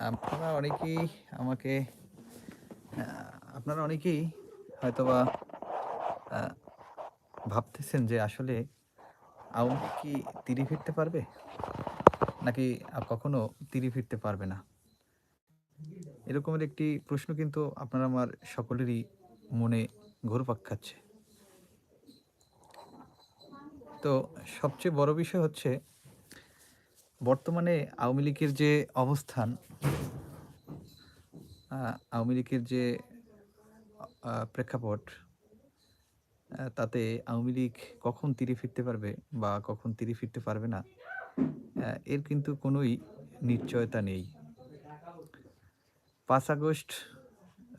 আপনারা অনেকেই আমাকে আপনারা অনেকেই হয়তোবা ভাবতেছেন যে আসলে আওয়ামী কি তিরি ফিরতে পারবে? নাকি কখনো তীরে ফিরতে পারবে না? এরকমের একটি প্রশ্ন কিন্তু আপনারা আমার সকলেরই মনে ঘুরপাক খাচ্ছে। তো সবচেয়ে বড় বিষয় হচ্ছে বর্তমানে আওয়ামী লীগের যে অবস্থান আওয়ামী লীগের যে প্রেক্ষাপট তাতে আওয়ামী লীগ কখন তীরে ফিরতে পারবে বা কখন তীরে ফিরতে পারবে না, এর কিন্তু কোনোই নিশ্চয়তা নেই। পাঁচ আগস্ট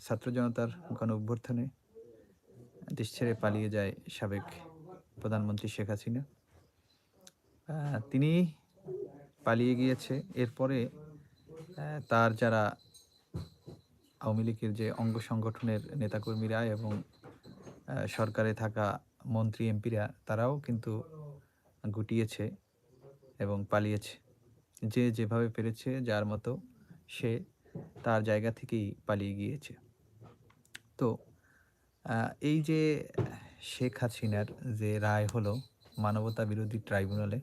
ছাত্র জনতার গণ অভ্যর্থনে দেশ ছেড়ে পালিয়ে যায় সাবেক প্রধানমন্ত্রী শেখ হাসিনা। তিনি পালিয়ে গিয়েছে। এরপরে তার যারা আওয়ামী লীগের যে অঙ্গ সংগঠনের নেতাকর্মীরা এবং সরকারে থাকা মন্ত্রী এমপিরা তারাও কিন্তু গুটিয়েছে এবং পালিয়েছে। যে যেভাবে পেরেছে যার মতো সে তার জায়গা থেকেই পালিয়ে গিয়েছে। তো এই যে শেখ হাসিনার যে রায় হলো মানবতা বিরোধী ট্রাইব্যুনালে,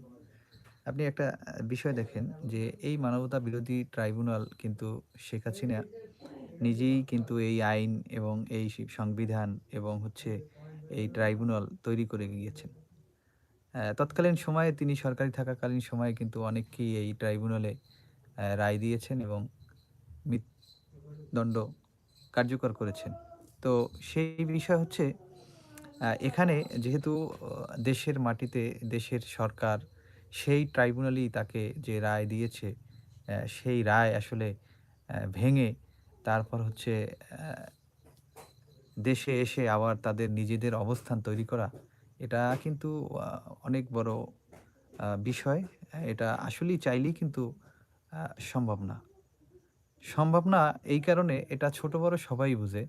আপনি একটা বিষয় দেখেন যে এই মানবতা বিরোধী ট্রাইব্যুনাল কিন্তু শেখ হাসিনা নিজেই কিন্তু এই আইন এবং এই সংবিধান এবং হচ্ছে এই ট্রাইব্যুনাল তৈরি করে গিয়েছেন। তৎকালীন সময়ে তিনি সরকারি থাকাকালীন সময়ে কিন্তু অনেককেই এই ট্রাইব্যুনালে রায় দিয়েছেন এবং মৃত্যুদণ্ড কার্যকর করেছেন। তো সেই বিষয় হচ্ছে এখানে যেহেতু দেশের মাটিতে, দেশের সরকার সেই ট্রাইব্যুনালই তাকে যে রায় দিয়েছে, সেই রায় আসলে ভেঙে তারপর হচ্ছে দেশে এসে আবার তাদের নিজেদের অবস্থান তৈরি করা, এটা কিন্তু অনেক বড় বিষয়। এটা আসলেই চাইলেই কিন্তু সম্ভব না। সম্ভব না এই কারণে এটা ছোট বড় সবাই বুঝে।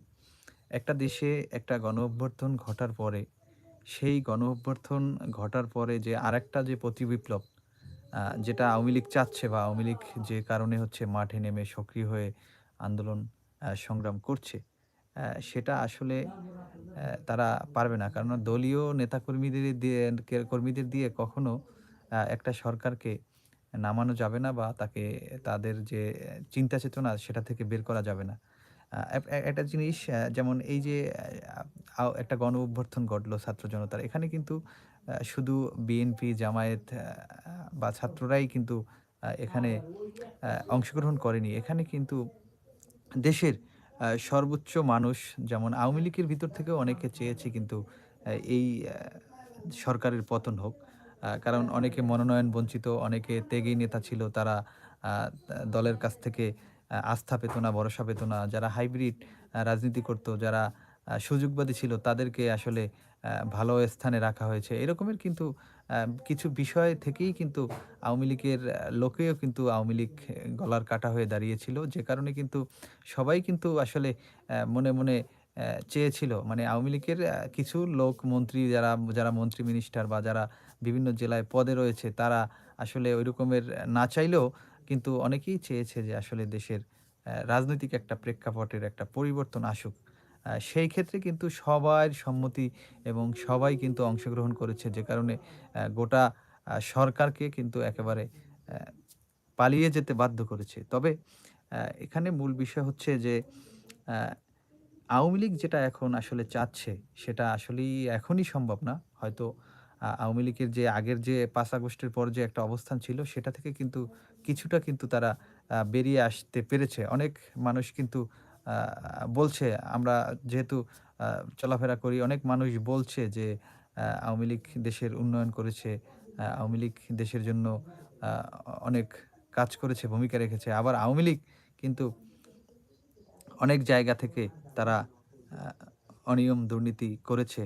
একটা দেশে একটা গণঅভ্যুত্থান ঘটার পরে, সেই গণঅভ্যুত্থান ঘটার পরে যে আরেকটা যে প্রতিবিপ্লব যেটা আওয়ামী লীগ চাচ্ছে বা আওয়ামী লীগ যে কারণে হচ্ছে মাঠে নেমে সক্রিয় হয়ে আন্দোলন সংগ্রাম করছে, সেটা আসলে তারা পারবে না। কারণ দলীয় নেতাকর্মীদের দিয়ে কর্মীদের দিয়ে কখনো একটা সরকারকে নামানো যাবে না বা তাকে তাদের যে চিন্তা চেতনা সেটা থেকে বের করা যাবে না। একটা জিনিস যেমন এই যে একটা গণ অভ্যর্থন ঘটলো ছাত্র জনতার। এখানে কিন্তু শুধু বিএনপি, জামায়াত বা ছাত্ররাই কিন্তু এখানে অংশগ্রহণ করেনি। এখানে কিন্তু দেশের সর্বোচ্চ মানুষ যেমন আওয়ামী লীগের ভিতর থেকেও অনেকে চেয়েছে কিন্তু এই সরকারের পতন হোক। কারণ অনেকে মনোনয়ন বঞ্চিত, অনেকে ত্যাগী নেতা ছিল। তারা দলের কাছ থেকে আস্থা পেত না, ভরসা পেত না। যারা হাইব্রিড রাজনীতি করত, যারা সুযোগবাদী ছিল তাদেরকে আসলে ভালো স্থানে রাখা হয়েছে। এরকমের কিন্তু কিছু বিষয় থেকেই কিন্তু আওয়ামী লীগের লোকেও কিন্তু আওয়ামী লীগ গলার কাটা হয়ে দাঁড়িয়েছিল। যে কারণে কিন্তু সবাই কিন্তু আসলে মনে, মনে চেয়েছিল মানে আওয়ামী লীগের কিছু লোক মন্ত্রী যারা, যারা মন্ত্রী মিনিস্টার বা যারা বিভিন্ন জেলায় পদে রয়েছে তারা আসলে ওই রকমের না চাইলেও কিন্তু অনেকেই চেয়েছে যে আসলে দেশের রাজনৈতিক একটা প্রেক্ষাপটের একটা পরিবর্তন আসুক। সেই ক্ষেত্রে কিন্তু সবার সম্মতি এবং সবাই কিন্তু অংশগ্রহণ করেছে। যে কারণে গোটা সরকারকে কিন্তু একেবারে পালিয়ে যেতে বাধ্য করেছে। তবে এখানে মূল বিষয় হচ্ছে যে আওয়ামী লীগ যেটা এখন আসলে চাচ্ছে সেটা আসলেই এখনই সম্ভব না। হয়তো আওয়ামী লীগের যে আগের যে ৫ আগস্টের পর যে একটা অবস্থান ছিল সেটা থেকে কিন্তু কিছুটা কিন্তু তারা বেরিয়ে আসতে পেরেছে। অনেক মানুষ কিন্তু বলছে আমরা যেহেতু চলাফেরা করি, অনেক মানুষ বলছে যে আওয়ামী লীগ দেশের উন্নয়ন করেছে। আওয়ামী লীগ দেশের জন্য অনেক কাজ করেছে, ভূমিকা রেখেছে। আবার আওয়ামী লীগ কিন্তু অনেক জায়গা থেকে তারা অনিয়ম দুর্নীতি করেছে।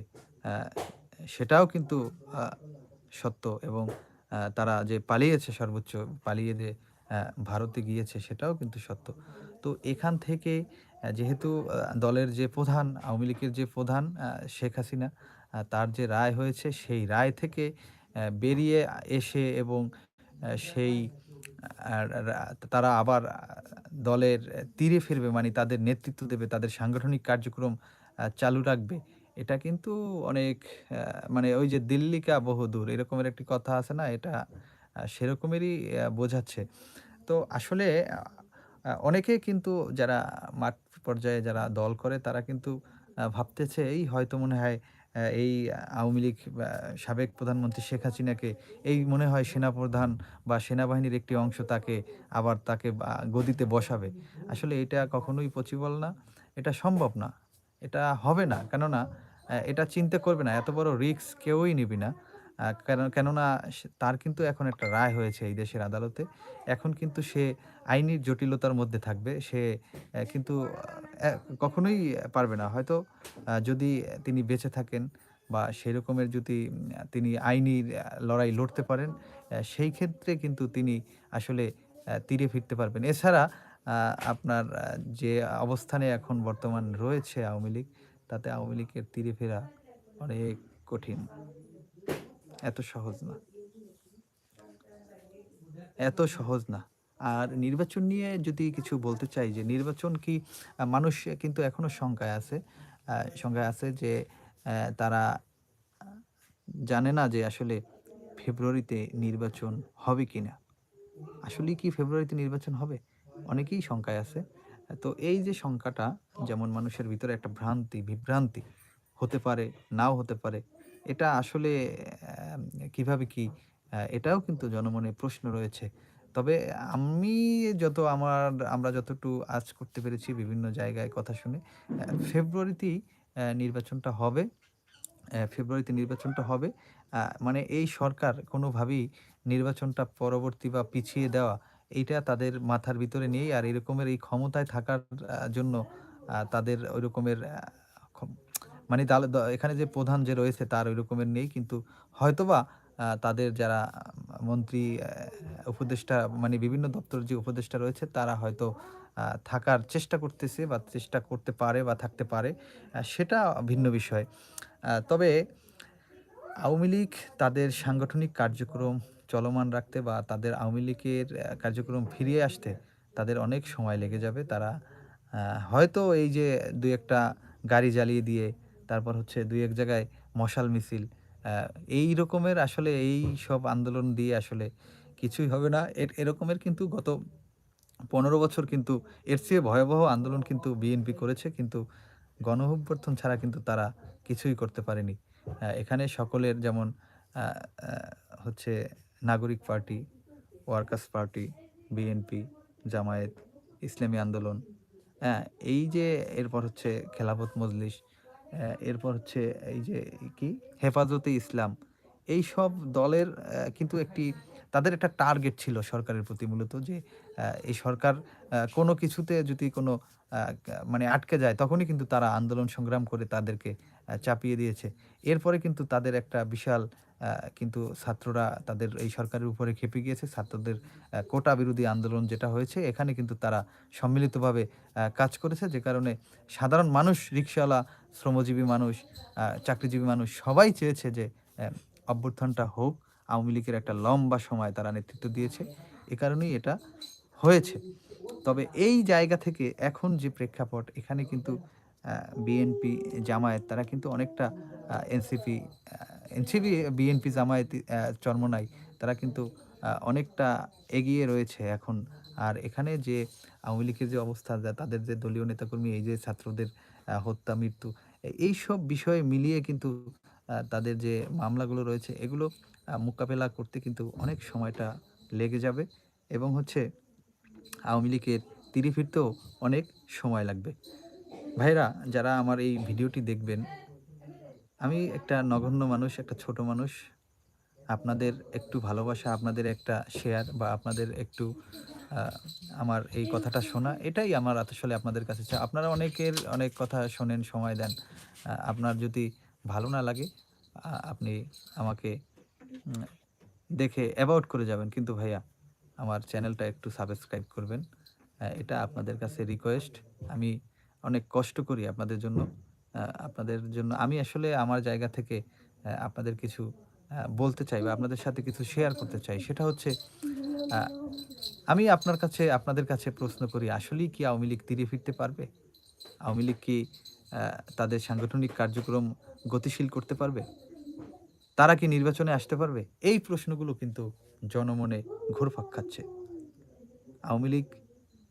সেটাও কিন্তু সত্য এবং তারা যে পালিয়েছে সর্বোচ্চ পালিয়ে যে ভারতে গিয়েছে সেটাও কিন্তু সত্য। তো এখান থেকে যেহেতু দলের যে প্রধান, আওয়ামী লীগের যে প্রধান শেখ হাসিনা তার যে রায় হয়েছে সেই রায় থেকে বেরিয়ে এসে এবং সেই তারা আবার দলের তীরে ফিরবে মানে তাদের নেতৃত্ব দেবে, তাদের সাংগঠনিক কার্যক্রম চালু রাখবে। এটা কিন্তু অনেক মানে ওই যে দিল্লি কা বহুদূর এরকমের একটি কথা আছে না? এটা সেরকমেরই বোঝাচ্ছে। তো আসলে অনেকে কিন্তু যারা মাঠ পর্যায়ে যারা দল করে, তারা কিন্তু ভাবতেছে, এই হয়তো মনে হয় এই আওয়ামী লীগ সাবেক প্রধানমন্ত্রী শেখ হাসিনাকে, এই মনে হয় সেনাপ্রধান বা সেনাবাহিনীর একটি অংশ তাকে আবার তাকে গদিতে বসাবে। আসলে এটা কখনোই পচিবল না। এটা সম্ভব না। এটা হবে না। কেননা এটা চিন্তা করবে না। এত বড় রিস্ক কেউই নিবে না। কেননা তার কিন্তু এখন একটা রায় হয়েছে এই দেশের আদালতে। এখন কিন্তু সে আইনি জটিলতার মধ্যে থাকবে। সে কিন্তু কখনোই পারবে না। হয়তো যদি তিনি বেঁচে থাকেন বা সেরকমের যদি তিনি আইনি লড়াই লড়তে পারেন, সেই ক্ষেত্রে কিন্তু তিনি আসলে তীরে ফিরতে পারবেন। এছাড়া আপনার যে অবস্থানে এখন বর্তমান রয়েছে আওয়ামী লীগ, তাতে আওয়ামী লীগের তীরে ফেরা অনেক কঠিন। এত সহজ না। এত সহজ না। আর নির্বাচন নিয়ে যদি কিছু বলতে চাই যে নির্বাচন কি মানুষ কিন্তু এখনও শঙ্কায় আছে। শঙ্কায় আছে যে তারা জানে না যে আসলে ফেব্রুয়ারিতে নির্বাচন হবে কি না আসলেই কি ফেব্রুয়ারিতে নির্বাচন হবে? অনেকেই শঙ্কায় আছে। তো এই যে শঙ্কাটা যেমন মানুষের ভিতরে একটা ভ্রান্তি, বিভ্রান্তি হতে পারে, নাও হতে পারে। এটা আসলে কীভাবে কি এটাও কিন্তু জনমনে প্রশ্ন রয়েছে। তবে আমি যত আমার আমরা যতটুকু আজ করতে পেরেছি বিভিন্ন জায়গায় কথা শুনে, ফেব্রুয়ারিতেই নির্বাচনটা হবে। ফেব্রুয়ারিতে নির্বাচনটা হবে। মানে এই সরকার কোনোভাবেই নির্বাচনটা পরবর্তী বা পিছিয়ে দেওয়া, এইটা তাদের মাথার ভিতরে নেই। আর এরকমের এই ক্ষমতায় থাকার জন্য তাদের ওই রকমের মানে এখানে যে প্রধান যে রয়েছে তার ওই রকমের নেই। কিন্তু হয়তোবা তাদের যারা মন্ত্রী, উপদেষ্টা মানে বিভিন্ন দপ্তরের যে উপদেষ্টা রয়েছে তারা হয়তো থাকার চেষ্টা করতেছে বা চেষ্টা করতে পারে বা থাকতে পারে। সেটা ভিন্ন বিষয়। তবে আওয়ামী লীগ তাদের সাংগঠনিক কার্যক্রম চলমান রাখতে বা তাদের আওয়ামী লীগের কার্যক্রম ফিরিয়ে আসতে তাদের অনেক সময় লেগে যাবে। তারা হয়তো এই যে ২-১ গাড়ি জ্বালিয়ে দিয়ে, তারপর হচ্ছে ২-১ জায়গায় মশাল মিছিল, এই রকমের আসলে এই সব আন্দোলন দিয়ে আসলে কিছুই হবে না। এর এরকমের কিন্তু গত ১৫ বছর কিন্তু এর চেয়ে ভয়াবহ আন্দোলন কিন্তু বিএনপি করেছে। কিন্তু গণঅভ্যুত্থান ছাড়া কিন্তু তারা কিছুই করতে পারেনি। এখানে সকলের যেমন হচ্ছে Nagorik party, workers party, BNP, Jamaat, Islami Andolan, হ্যাঁ? এই যে এরপর হচ্ছে খেলাফত মজলিস, এরপর হচ্ছে এই যে কি? হেফাজতে ইসলাম। এই সব দলের কিন্তু একটি তাদের একটা টার্গেট ছিল সরকারের প্রতি মূলত যে এই সরকার কোনো কিছুতে যদি কোনো মানে আটকে যায় তখনই কিন্তু তারা আন্দোলন সংগ্রাম করে তাদেরকে চাপিয়ে দিয়েছে। এরপরে কিন্তু তাদের একটা বিশাল কিন্তু ছাত্ররা তাদের এই সরকারের উপরে খেপে গিয়েছে। ছাত্রদের কোটা বিরোধী আন্দোলন যেটা হয়েছে এখানে কিন্তু তারা সম্মিলিতভাবে কাজ করেছে। যে কারণে সাধারণ মানুষ, রিক্সাওয়ালা শ্রমজীবী মানুষ, চাকরিজীবী মানুষ সবাই চেয়েছে যে অভ্যর্থনটা হোক। আওয়ামী লীগের একটা লম্বা সময় তারা নেতৃত্ব দিয়েছে। এ কারণেই এটা হয়েছে। তবে এই জায়গা থেকে এখন যে প্রেক্ষাপট এখানে কিন্তু বিএনপি, জামায়াত তারা কিন্তু অনেকটা NCP, NCP, BNP, Jamaat Charmonai তারা কিন্তু অনেকটা এগিয়ে রয়েছে এখন। আর এখানে যে আওয়ামী লীগের যে অবস্থা যা তাদের যে দলীয় নেতাকর্মী এই যে ছাত্রদের হত্যা, মৃত্যু এই সব বিষয়ে মিলিয়ে কিন্তু তাদের যে মামলাগুলো রয়েছে এগুলো মোকাবেলা করতে কিন্তু অনেক সময়টা লেগে যাবে এবং হচ্ছে আওয়ামী লীগের তিরি ফিরতেও অনেক সময় লাগবে। ভাইরা যারা আমার এই ভিডিওটি দেখবেন, আমি একটা নগণ্য মানুষ, একটা ছোট মানুষ। আপনাদের একটু ভালোবাসা, আপনাদের একটা শেয়ার বা আপনাদের একটু আমার এই কথাটা শোনা, এটাই আমার আসলে আপনাদের কাছে চা আপনারা অনেকের অনেক কথা শোনেন, সময় দেন। আপনার যদি ভালো না লাগে আপনি আমাকে দেখে অ্যাভয়েড করে যাবেন। কিন্তু ভাইয়া আমার চ্যানেলটা একটু সাবস্ক্রাইব করবেন। এটা আপনাদের কাছে রিকোয়েস্ট। আমি অনেক কষ্ট করি আপনাদের জন্য। আপনাদের জন্য আমি আসলে আমার জায়গা থেকে আপনাদের কিছু বলতে চাই বা আপনাদের সাথে কিছু শেয়ার করতে চাই। সেটা হচ্ছে আমি আপনার কাছে, আপনাদের কাছে প্রশ্ন করি, আসলেই কি আওয়ামী লীগ তীরে ফিরতে পারবে? আওয়ামী লীগ কি তাদের সাংগঠনিক কার্যক্রম গতিশীল করতে পারবে? তারা কি নির্বাচনে আসতে পারবে? এই প্রশ্নগুলো কিন্তু জনমনে ঘুরপাক খাচ্ছে। আওয়ামী লীগ,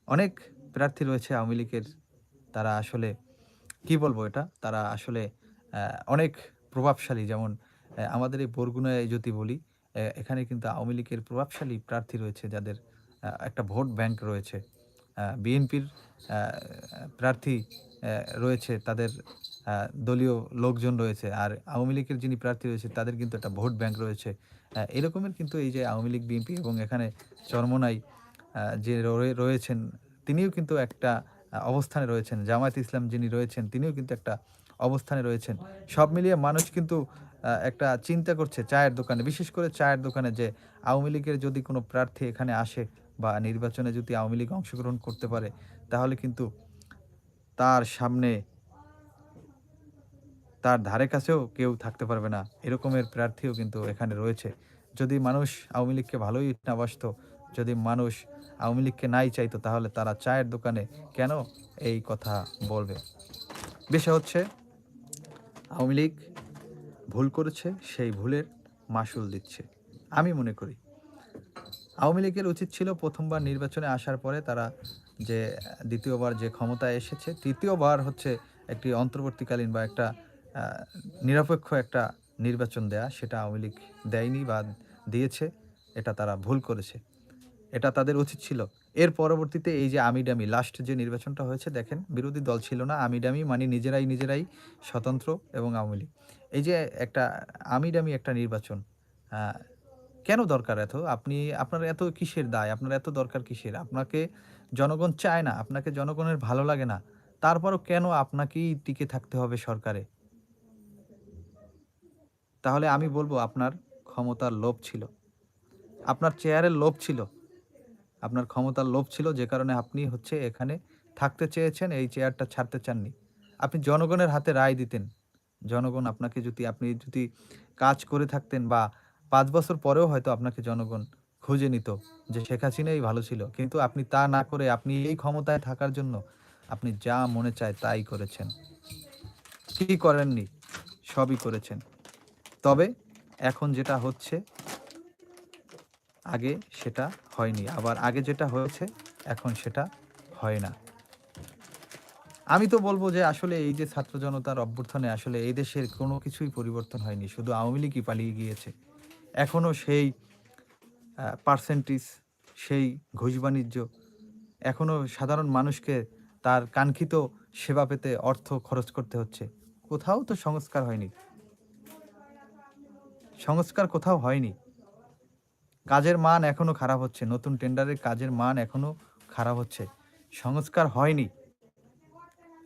অনেক প্রার্থী রয়েছে আওয়ামী লীগের, তারা আসলে কি বলব এটা? তারা আসলে অনেক প্রভাবশালী যেমন আমাদের এই বরগুনায় যদি বলি, এখানে কিন্তু আওয়ামী লীগের প্রভাবশালী প্রার্থী রয়েছে যাদের একটা ভোট ব্যাংক রয়েছে। বিএনপির প্রার্থী রয়েছে তাদের দলীয় লোকজন রয়েছে। আর আওয়ামী লীগের যিনি প্রার্থী রয়েছে তাদের কিন্তু একটা ভোট ব্যাংক রয়েছে। এরকমের কিন্তু এই যে আওয়ামী লীগ, বিএনপি এবং এখানে চরমোনাই যে রয়ে রয়েছেন তিনিও কিন্তু একটা অবস্থানে রয়েছেন। জামায়াতে ইসলাম যিনি রয়েছেন তিনিও কিন্তু একটা অবস্থানে রয়েছেন। সব মিলিয়ে মানুষ কিন্তু একটা চিন্তা করছে চায়ের দোকানে, বিশেষ করে চায়ের দোকানে যে আওয়ামী লীগের যদি কোনো প্রার্থী এখানে আসে বা নির্বাচনে যদি আওয়ামী লীগ অংশগ্রহণ করতে পারে তাহলে কিন্তু তার সামনে তার ধারে কাছেও কেউ থাকতে পারবে না। এরকমের প্রার্থীও কিন্তু এখানে রয়েছে। যদি মানুষ আওয়ামী লীগকে ভালোই না বাসতো, যদি মানুষ আওয়ামী লীগকে নাই চাইতো তাহলে তারা চায়ের দোকানে কেন এই কথা বলবে? বিষয় হচ্ছে আওয়ামী লীগ ভুল করেছে, সেই ভুলের মাসুল দিচ্ছে। আমি মনে করি আওয়ামী লীগের উচিত ছিল প্রথমবার নির্বাচনে আসার পরে তারা যে দ্বিতীয়বার যে ক্ষমতায় এসেছে, তৃতীয়বার হচ্ছে একটি অন্তর্বর্তীকালীন বা একটা নিরপেক্ষ একটা নির্বাচন দেয়া। সেটা আওয়ামী লীগ দেয়নি বা দিয়েছে। এটা তারা ভুল করেছে। এটা তাদের উচিত ছিল। এর পরবর্তীতে এই যে আমিডামি লাস্ট যে নির্বাচনটা হয়েছে দেখেন বিরোধী দল ছিল না। আমিডামি মানে নিজেরাই, নিজেরাই স্বতন্ত্র এবং আওয়ামী লীগ। এই যে একটা আমিডামি একটা নির্বাচন কেন দরকার এত? আপনি আপনার এত কিসের দায়? আপনার এত দরকার কিসের? আপনাকে জনগণ চায় না, আপনাকে জনগণের ভালো লাগে না। তারপরও কেন আপনাকেই টিকে থাকতে হবে সরকারে? তাহলে আমি বলব আপনার ক্ষমতার লোভ ছিল। আপনার চেয়ারের লোভ ছিল। আপনার ক্ষমতার লোভ ছিল যে কারণে আপনি হচ্ছে এখানে থাকতে চেয়েছেন, এই চেয়ারটা ছাড়তে চাননি। আপনি জনগণের হাতে রায় দিতেন। জনগণ আপনাকে যদি আপনি যদি কাজ করে থাকতেন বা পাঁচ বছর পরেও হয়তো আপনাকে জনগণ খুঁজে নিত যে শেখ হাসিনাই ভালো ছিল। কিন্তু আপনি তা না করে আপনি এই ক্ষমতায় থাকার জন্য আপনি যা মনে চায় তাই করেছেন। কি করেননি? সবই করেছেন। তবে এখন যেটা হচ্ছে আগে সেটা হয়নি। আবার আগে যেটা হয়েছে এখন সেটা হয় না। আমি তো বলব যে আসলে এই যে ছাত্র জনতার অভ্যর্থনে আসলে এই দেশের কোনো কিছুই পরিবর্তন হয়নি। শুধু আওয়ামী লীগই পালিয়ে গিয়েছে। এখনও সেই পার্সেন্টেজ, সেই ঘুষ বাণিজ্য, এখনও সাধারণ মানুষকে তার কাঙ্ক্ষিত সেবা পেতে অর্থ খরচ করতে হচ্ছে। কোথাও তো সংস্কার হয়নি। সংস্কার কোথাও হয়নি। কাজের মান এখনও খারাপ হচ্ছে। নতুন টেন্ডারের কাজের মান এখনও খারাপ হচ্ছে। সংস্কার হয়নি।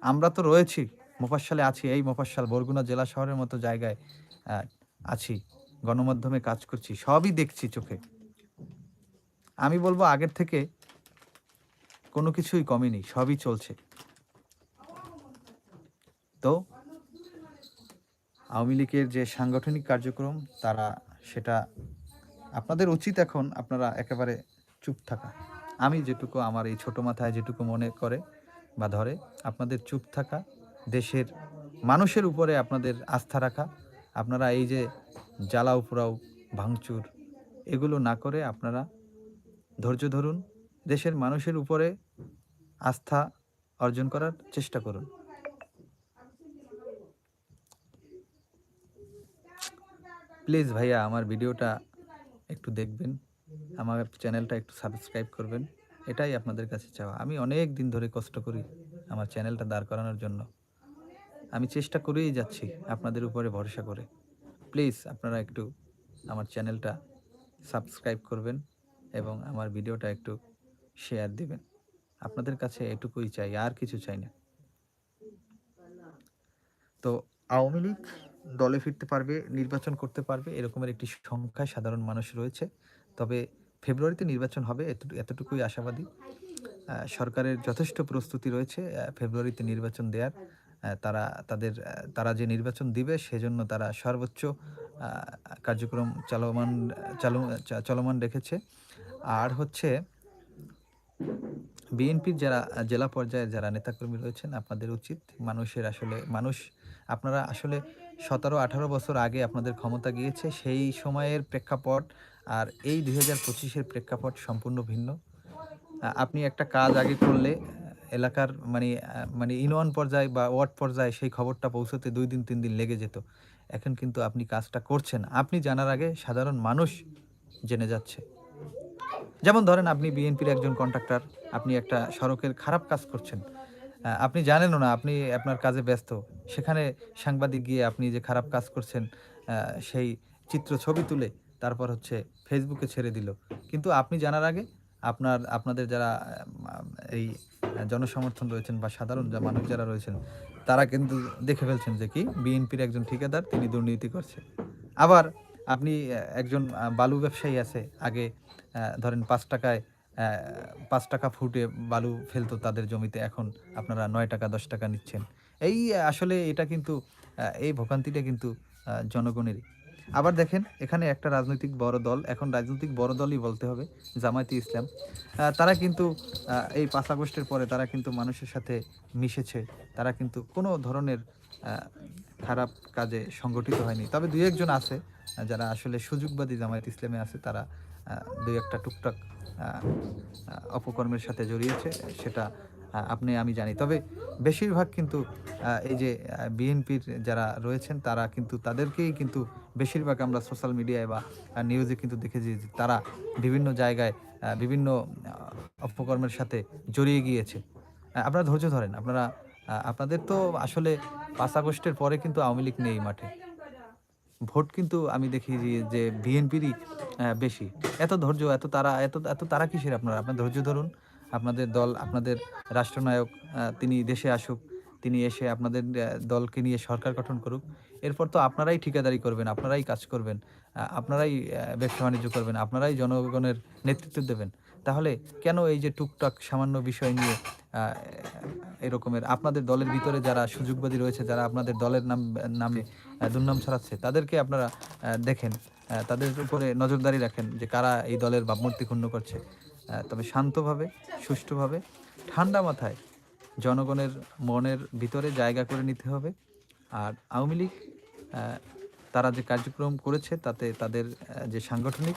আমরা তো রয়েছি, মফস্বলে আছি। এই মফস্বল বরগুনা জেলা শহরের মতো জায়গায় আছি। গণমাধ্যমে কাজ করছি। সবই দেখছি চোখে। আমি বলব আগের থেকে কোনো কিছুই কমেনি। সবই চলছে। তো আওয়ামী লীগের যে সাংগঠনিক কার্যক্রম তারা সেটা আপনাদের উচিত এখন আপনারা একেবারে চুপ থাকা। আমি যেটুকু আমার এই ছোট মাথায় যেটুকু মনে করে বা ধরে আপনাদের চুপ থাকা, দেশের মানুষের উপরে আপনাদের আস্থা রাখা। আপনারা এই যে জ্বালাও পোড়াও, ভাঙচুর এগুলো না করে আপনারা ধৈর্য ধরুন। দেশের মানুষের উপরে আস্থা অর্জন করার চেষ্টা করুন। প্লিজ ভাইয়া আমার ভিডিওটা একটু দেখবেন। আমার চ্যানেলটা একটু সাবস্ক্রাইব করবেন। এটাই আপনাদের কাছে চাওয়া। আমি অনেক দিন ধরে কষ্ট করি আমার চ্যানেলটা দাঁড় করানোর জন্য। আমি চেষ্টা করেই যাচ্ছি আপনাদের উপরে ভরসা করে। প্লিজ আপনারা একটু আমার চ্যানেলটা সাবস্ক্রাইব করবেন এবং আমার ভিডিওটা একটু শেয়ার দিবেন। আপনাদের কাছে এটুকুই চাই, আর কিছু চাই না। তো আওয়ামী লীগ দলে ফিরতে পারবে, নির্বাচন করতে পারবে এরকমের একটি সংখ্যায় সাধারণ মানুষ রয়েছে। তবে ফেব্রুয়ারিতে নির্বাচন হবে এতটু এতটুকুই আশাবাদী। সরকারের যথেষ্ট প্রস্তুতি রয়েছে ফেব্রুয়ারিতে নির্বাচন দেয়ার। আ তারা তাদের তারা যে নির্বাচন দিবে সেজন্য তারা সর্বোচ্চ কার্যক্রম চলমান চালু চলমান রেখেছে। আর হচ্ছে বিএনপির যারা জেলা পর্যায়ের যারা নেতাকর্মী রয়েছেন আপনাদের উচিত মানুষের আসলে মানুষ আপনারা আসলে ১৭-১৮ বছর আগে আপনাদের ক্ষমতা গিয়েছে সেই সময়ের প্রেক্ষাপট আর এই ২০২৫ এর প্রেক্ষাপট সম্পূর্ণ ভিন্ন। আপনি একটা কাজ আগে করলে এলাকার মানে মানে ইউনিয়ন পর্যায়ে বা ওয়ার্ড পর্যায়ে সেই খবরটা পৌঁছতে দুই দিন তিন দিন লেগে যেত। এখন কিন্তু আপনি কাজটা করছেন। আপনি জানার আগে সাধারণ মানুষ জেনে যাচ্ছে। যেমন ধরেন আপনি বিএনপির একজন কন্ট্রাক্টর, আপনি একটা সড়কের খারাপ কাজ করছেন। আপনি জানেনও না, আপনি আপনার কাজে ব্যস্ত। সেখানে সাংবাদিক গিয়ে আপনি যে খারাপ কাজ করছেন সেই চিত্র ছবি তুলে তারপর হচ্ছে ফেসবুকে ছেড়ে দিল। কিন্তু আপনি জানার আগে আপনার, আপনাদের যারা এই জনসমর্থন রয়েছেন বা সাধারণ যা মানুষ যারা রয়েছেন, তারা কিন্তু দেখে ফেলছেন যে কি, বিএনপির একজন ঠিকাদার তিনি দুর্নীতি করছে। আবার আপনি একজন বালু ব্যবসায়ী আছে, আগে ধরেন ৳৫ য় আ ৳৫ ফুটে বালু ফেলতো তাদের জমিতে এখন আপনারা ৳৯ ৳১০ নিচ্ছেন। এই আসলে এটা কিন্তু এই ভোগান্তিটা কিন্তু জনগণেরই। আবার দেখেন এখানে একটা রাজনৈতিক বড় দল, এখন রাজনৈতিক বড় দলই বলতে হবে জামায়াতে ইসলাম। তারা কিন্তু এই পাঁচ আগস্টের পরে তারা কিন্তু মানুষের সাথে মিশেছে। তারা কিন্তু কোনো ধরনের খারাপ কাজে সংগঠিত হয়নি। তবে ২-১ আছে যারা আসলে সুযোগবাদী জামায়াত ইসলামে আছে তারা আ ২-১ টুকটাক অপকর্মের সাথে জড়িয়েছে, সেটা আপনি, আমি জানি। তবে বেশিরভাগ কিন্তু এই যে বিএনপির যারা রয়েছেন, তারা কিন্তু তাদেরকেই কিন্তু বেশিরভাগ আমরা সোশ্যাল মিডিয়ায় বা নিউজে কিন্তু দেখেছি যে তারা বিভিন্ন জায়গায় বিভিন্ন অপকর্মের সাথে জড়িয়ে গিয়েছে। আপনারা ধৈর্য ধরেন। আপনারা আপনাদের তো আসলে পাঁচ আগস্টের পরে কিন্তু আওয়ামী লীগ নেই মাঠে। ভোট কিন্তু আমি দেখি যে, বিএনপিরই বেশি। এত ধৈর্য, এত তারা এত এত তারা কিসের আপনারা? আপনার ধৈর্য ধরুন। আপনাদের দল, আপনাদের রাষ্ট্রনায়ক তিনি দেশে আসুক। তিনি এসে আপনাদের দলকে নিয়ে সরকার গঠন করুক। এরপর তো আপনারাই ঠিকাদারি করবেন, আপনারাই কাজ করবেন, আপনারাই আ ব্যবসা-বাণিজ্য করবেন, আপনারাই জনগণের নেতৃত্ব দেবেন। তাহলে কেন এই যে টুকটাক সামান্য বিষয় নিয়ে এরকমের আপনাদের দলের ভিতরে যারা সুযোগবাদী রয়েছে, যারা আপনাদের দলের নাম নামে দুর্নাম ছড়াচ্ছে তাদেরকে আপনারা দেখেন। তাদের উপরে নজরদারি রাখেন যে কারা এই দলের ভাবমূর্তি ক্ষুণ্ণ করছে। তবে শান্তভাবে, সুষ্ঠুভাবে, ঠান্ডা মাথায় জনগণের মনের ভিতরে জায়গা করে নিতে হবে। আর আওয়ামী লীগ তারা যে কার্যক্রম করেছে তাতে তাদের যে সাংগঠনিক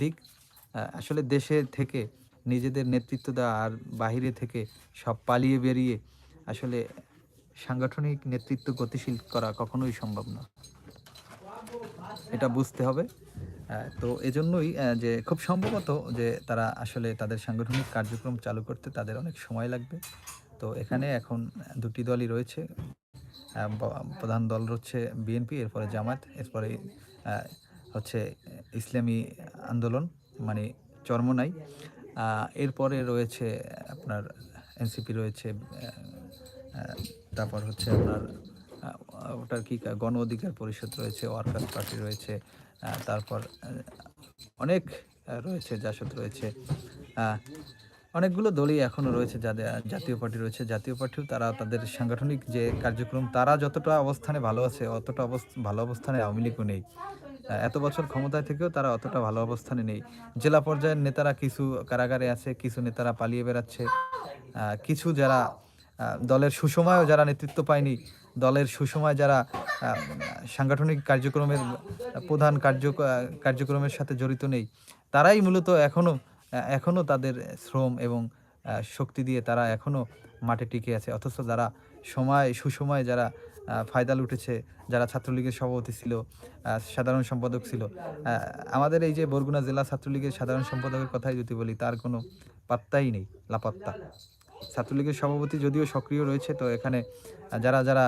দিক আসলে দেশে থেকে নিজেদের নেতৃত্ব দেওয়া আর বাহিরে থেকে সব পালিয়ে বেরিয়ে আসলে সাংগঠনিক নেতৃত্ব গতিশীল করা কখনোই সম্ভব না। এটা বুঝতে হবে। তো এজন্যই যে খুব সম্ভবত যে তারা আসলে তাদের সাংগঠনিক কার্যক্রম চালু করতে তাদের অনেক সময় লাগবে। তো এখানে এখন দুটি দলই রয়েছে। প্রধান দল হচ্ছে বিএনপি, এরপরে জামাত এরপরে হচ্ছে ইসলামী আন্দোলন মানে চরমোনাই। আ এরপরে রয়েছে আপনার এনসিপি রয়েছে, তারপর হচ্ছে আপনার ওটার কী গণ অধিকার পরিষদ রয়েছে, ওয়ার্কার্স পার্টি রয়েছে, তারপর অনেক রয়েছে, জাসদ রয়েছে। অনেকগুলো দলই এখনও রয়েছে যাদের জাতীয় পার্টি রয়েছে। জাতীয় পার্টিও তারা তাদের সাংগঠনিক যে কার্যক্রম তারা যতটা অবস্থানে ভালো আছে অতটা অবস্থা ভালো অবস্থানে আওয়ামী লীগও নেই। এত বছর ক্ষমতায় থেকেও তারা অতটা ভালো অবস্থানে নেই। জেলা পর্যায়ের নেতারা কিছু কারাগারে আছে, কিছু নেতারা পালিয়ে বেড়াচ্ছে। কিছু যারা দলের সুসময়েও যারা নেতৃত্ব পায়নি, দলের সুসময়ে যারা সাংগঠনিক কার্যক্রমের প্রধান কার্য কার্যক্রমের সাথে জড়িত নেই, তারাই মূলত এখনও এখনও তাদের শ্রম এবং শক্তি দিয়ে তারা এখনও মাঠে টিকে আছে। অথচ যারা সময় সুসময়ে যারা আ ফায়দা লুটেছে, যারা ছাত্রলীগের সভাপতি ছিল, সাধারণ সম্পাদক ছিল। আমাদের এই যে বরগুনা জেলা ছাত্রলীগের সাধারণ সম্পাদকের কথাই যদি বলি তার কোনো পাত্তাই নেই, লাপাত্তা। ছাত্রলীগের সভাপতি যদিও সক্রিয় রয়েছে তো এখানে যারা, যারা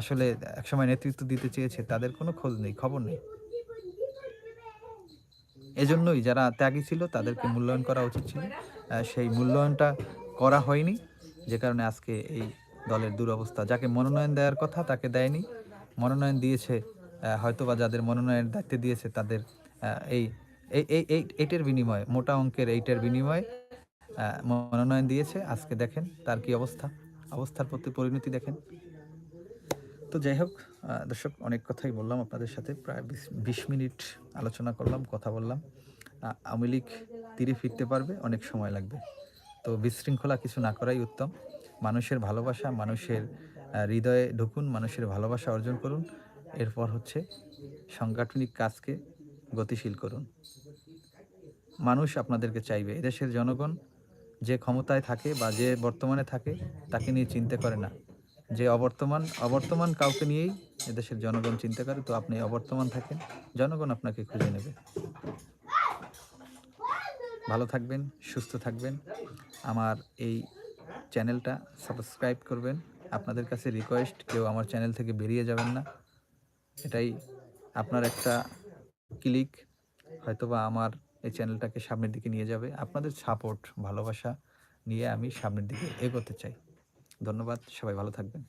আসলে একসময় নেতৃত্ব দিতে চেয়েছে তাদের কোনো খোঁজ নেই, খবর নেই। এজন্যই যারা ত্যাগী ছিল তাদেরকে মূল্যায়ন করা উচিত ছিল। সেই মূল্যায়নটা করা হয়নি। যে কারণে আজকে এই দলের দুরবস্থা। যাকে মনোনয়ন দেওয়ার কথা তাকে দেয়নি। মনোনয়ন দিয়েছে আ হয়তোবা যাদের মনোনয়নের দায়িত্বে দিয়েছে তাদের এই এই এই এই এইটার বিনিময়ে মোটা অঙ্কের এইটের বিনিময়ে মনোনয়ন দিয়েছে। আজকে দেখেন তার কি অবস্থা। অবস্থার প্রতি পরিণতি দেখেন। তো যাই হোক দর্শক অনেক কথাই বললাম আপনাদের সাথে। প্রায় বিশ ২০ মিনিট আলোচনা করলাম, কথা বললাম। আওয়ামী লীগ তীরে ফিরতে পারবে, অনেক সময় লাগবে। তো বিশৃঙ্খলা কিছু না করাই উত্তম মানুষের ভালোবাসা, মানুষের হৃদয়ে ঢুকুন, মানুষের ভালোবাসা অর্জন করুন। এরপর হচ্ছে সাংগঠনিক কাজকে গতিশীল করুন। মানুষ আপনাদেরকে চাইবে, এদেশের জনগণ যে ক্ষমতায় থাকে বা যে বর্তমানে থাকে, তাকে নিয়ে চিন্তা করে না। যে অবর্তমান অবর্তমান কাউকে নিয়েই এদেশের জনগণ চিন্তা করে, তো আপনি অবর্তমান থাকেন, জনগণ আপনাকে খুঁজে নেবে। ভালো থাকবেন, সুস্থ থাকবেন। আমার এই চ্যানেলটা সাবস্ক্রাইব করবেন। আপনাদের কাছে রিকোয়েস্ট কেউ আমার চ্যানেল থেকে বেরিয়ে যাবেন না। এটাই আপনার একটা ক্লিক হয়তোবা আমার এই চ্যানেলটাকে সামনের দিকে নিয়ে যাবে। আপনাদের সাপোর্ট ভালোবাসা নিয়ে আমি সামনের দিকে এগোতে চাই। ধন্যবাদ, সবাই ভালো থাকবেন।